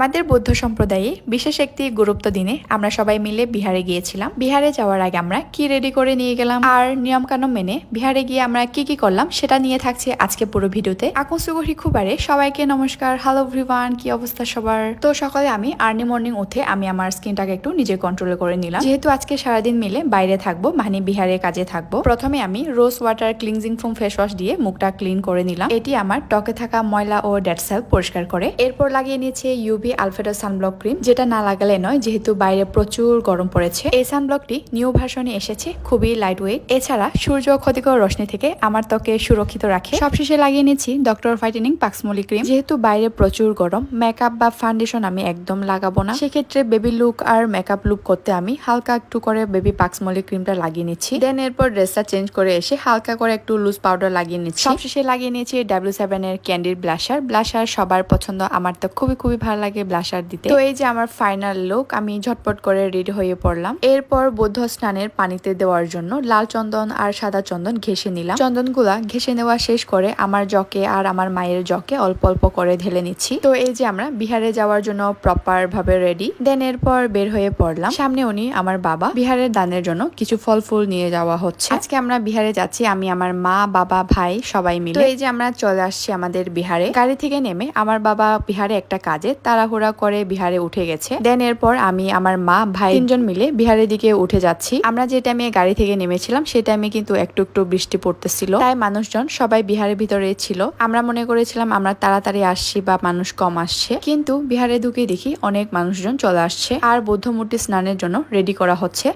আমাদের বৌদ্ধ সম্প্রদায়ে বিশেষ একটি গুরুত্ব দিনে আমরা সবাই মিলে বিহারে গিয়েছিলাম। বিহারে যাওয়ার আগে আমরা কি রেডি করে নিয়ে গেলাম? আর নিয়ম কানুন মেনে বিহারে গিয়ে আমরা কি কি করলাম সেটা নিয়ে থাকছে আজকে পুরো ভিডিওতে। আকুসুগরি খুবারে সবাইকে নমস্কার। হ্যালো এভরিওয়ান কি অবস্থা সবার? তো সকালে আমি আর্লি মর্নিং উঠে আমি আমার স্কিনটাকে একটু নিজে কন্ট্রোল করে নিলাম। যেহেতু আজকে সারাদিন মিলে বাইরে থাকব মানে বিহারে কাজে থাকব, প্রথমে আমি rose water cleansing foam face wash দিয়ে মুখটা ক্লিন করে নিলাম। এটি আমার টকে থাকা ময়লা ও ডেড সেল পরিষ্কার করে। এরপর লাগিয়ে নিয়েছে ইউভি আলফেডো সানব্লক ক্রিম যেটা না লাগালে নয়, যেহেতু বাইরে প্রচুর গরম পড়েছে। এই সানব্লকটি নিউ ভার্সনে এসেছে, খুবই লাইট ওয়েট এছাড়া সূর্য ক্ষতিকর রশ্মি থেকে আমার ত্বকে সুরক্ষিত রাখে। সবশেষে লাগিয়ে নিচ্ছি ডক্টর ফাইটেনিং পাক্সমলি ক্রিম। যেহেতু বাইরে প্রচুর গরম মেকআপ বা ফাউন্ডেশন আমি একদম লাগাবো না। সেক্ষেত্রে বেবি লুক আর মেকআপ লুক করতে আমি হালকা একটু করে বেবি পাক্সমলি ক্রিমটা লাগিয়ে নিচ্ছি। দেন এরপর ড্রেসটা চেঞ্জ করে এসে হালকা করে একটু লুজ পাউডার লাগিয়ে নিচ্ছি। সবশেষে লাগিয়ে নিয়েছি ডাব্লিউ সেভেন এর ক্যান্ডির ব্লাশার ব্লাশার সবার পছন্দ, আমার তো খুবই খুবই ভালো লাগে। ব্লাশার দিতে। তো এই যে আমার ফাইনাল লুক আমি ঝটপট করে রেডি হয়ে পড়লাম। এরপর বৌদ্ধ স্নানের পানিতে দেওয়ার জন্য লাল চন্দন আর সাদা চন্দন ঘেসে নিলাম। চন্দনগুলা ঘেসে নেওয়া শেষ করে আমার জকে আর আমার মায়ের জকে অল্প অল্প করে ঢেলে নিচ্ছি। তো এই যে আমরা বিহারে যাওয়ার জন্য প্রপার ভাবে রেডি দেন এরপর বের হয়ে পড়লাম। সামনে উনি আমার বাবা। বিহারের দানের জন্য কিছু ফল ফুল নিয়ে যাওয়া হচ্ছে। আজকে আমরা বিহারে যাচ্ছি, আমি, আমার মা, বাবা, ভাই, সবাই মিলে। এই যে আমরা চলে আসছি আমাদের বিহারে। গাড়ি থেকে নেমে আমার বাবা বিহারে একটা কাজে তাড়াহুড়া করে বিহারে উঠে গেছে। দেন এরপর আমি, আমার মা, ভাই তিনজন মিলে বিহারের দিকে উঠে যাচ্ছি। আমরা যে টাইমে গাড়ি থেকে নেমেছিলাম সেই টাইমে কিন্তু একটু একটু বৃষ্টি পড়তেছিল। তাই মানুষজন সবাই বিহারের ভিতরে ছিল। আমরা মনে করেছিলাম, আমরা তাড়াতাড়ি আসছি বা মানুষ কম আসছে। কিন্তু বিহারে ঢুকে দেখি অনেক মানুষজন চলে আসছে। আর বৌদ্ধ মূর্তি স্নানের জন্য রেডি করা হচ্ছে।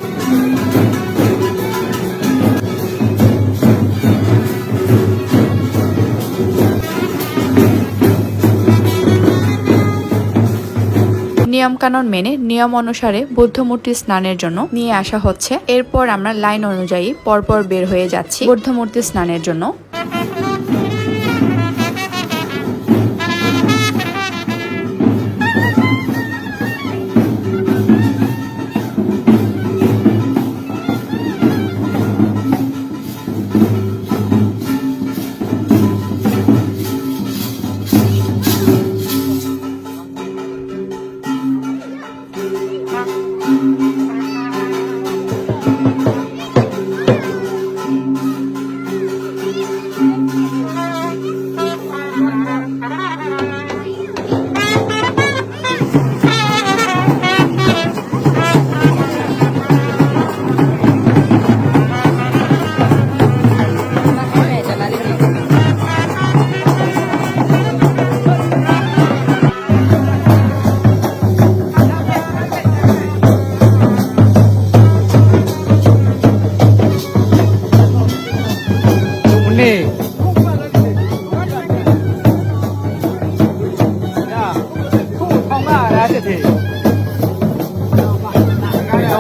নিয়ম কানুন মেনে নিয়ম অনুসারে বৌদ্ধ মূর্তি স্নানের জন্য নিয়ে আসা হচ্ছে। এরপর আমরা লাইন অনুযায়ী পরপর বের হয়ে যাচ্ছি বৌদ্ধ মূর্তি স্নানের জন্য।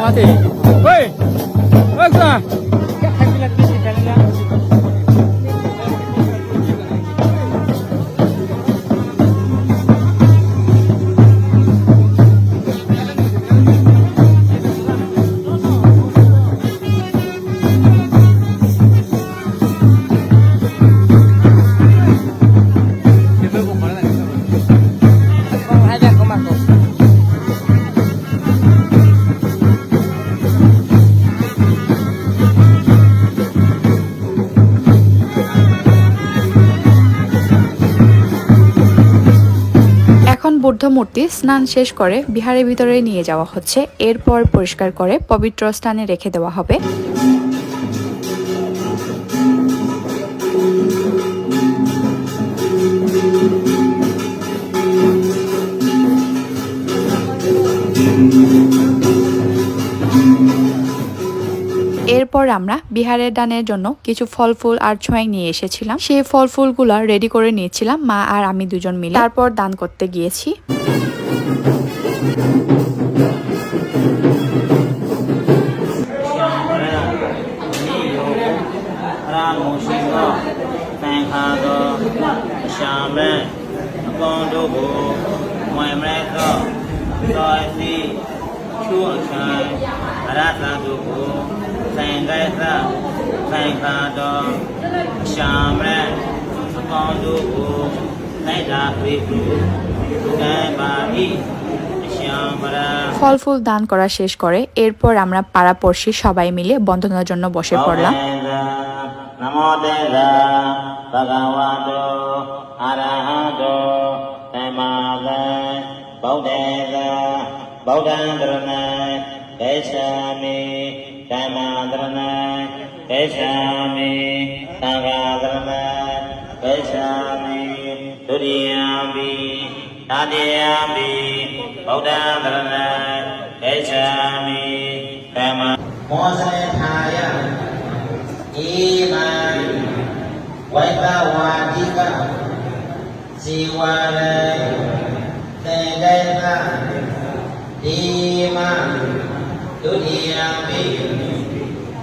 他电。喂。বুদ্ধ মূর্তি স্নান শেষ করে বিহারের ভিতরে নিয়ে যাওয়া হচ্ছে। এরপর পরিষ্কার করে পবিত্র স্থানে রেখে দেওয়া হবে। এরপর আমরা বিহারের দানের জন্য কিছু ফল ফুল আর ছোঁয়াই নিয়ে এসেছিলাম। সেই ফল ফুলগুলো রেডি করে নিয়েছিলাম, মা আর আমি দুজন মিলে। তারপর দান করতে গিয়েছি। ফল ফুল দান করা শেষ করে এরপর আমরা পাড়াপড়শি সবাই মিলে বন্ধনার জন্য বসে পড়লাম। বৌদ্ধ বৌদ্ধ ধরনের ဓမ္မာသရဏံဂစ္ဆာမိသံဃာသရဏံဂစ္ဆာမိဒုတိယပိတတိယပိဗုဒ္ဓသရဏံဂစ္ဆာမိဓမ္မာမောဇေထာယဣမံဝိသဝါတိကဇီဝရေသင်္ဒေသဒီမဒုတိယပိ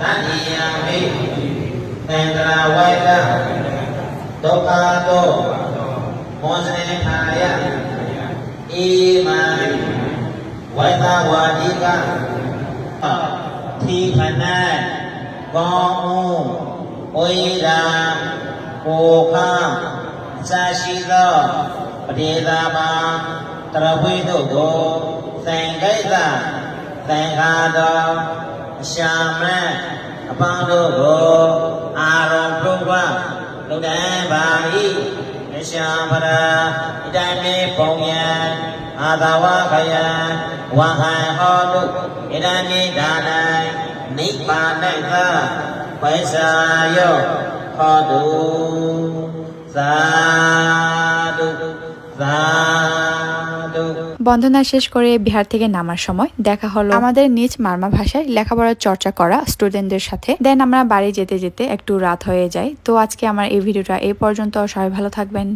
တဏိယမိသန္တရာဝိကဒုက္ခတောမောဇနေခာယဣမံဝိသဝါဒီကသီခဏကောဥဝိရာကိုခစာရှိသောပတိသာမာတရဝိတုကိုသင်္ကိတသင်္ဃာတော်အရှာမတ် ပေါင်းတို့ကိုအာရုံပြုဝလုဒံပါဠိမရှာပရာဣတမေပုံယံအာသဝခယံဝဟံဟောတုဣတမေဒါနံနိဗ္ဗာနသပိစာယောဟောတုသာဓုသာ ဓု বন্দনা শেষ করে বিহার থেকে নামার সময় দেখা হলো আমাদের নিজ মারমা ভাষায় লেখাপড়ার চর্চা করা স্টুডেন্টদের সাথে। দেন আমরা বাড়ি যেতে যেতে একটু রাত হয়ে যায়। তো আজকে আমার এই ভিডিওটা এই পর্যন্ত। সবাই ভালো থাকবেন।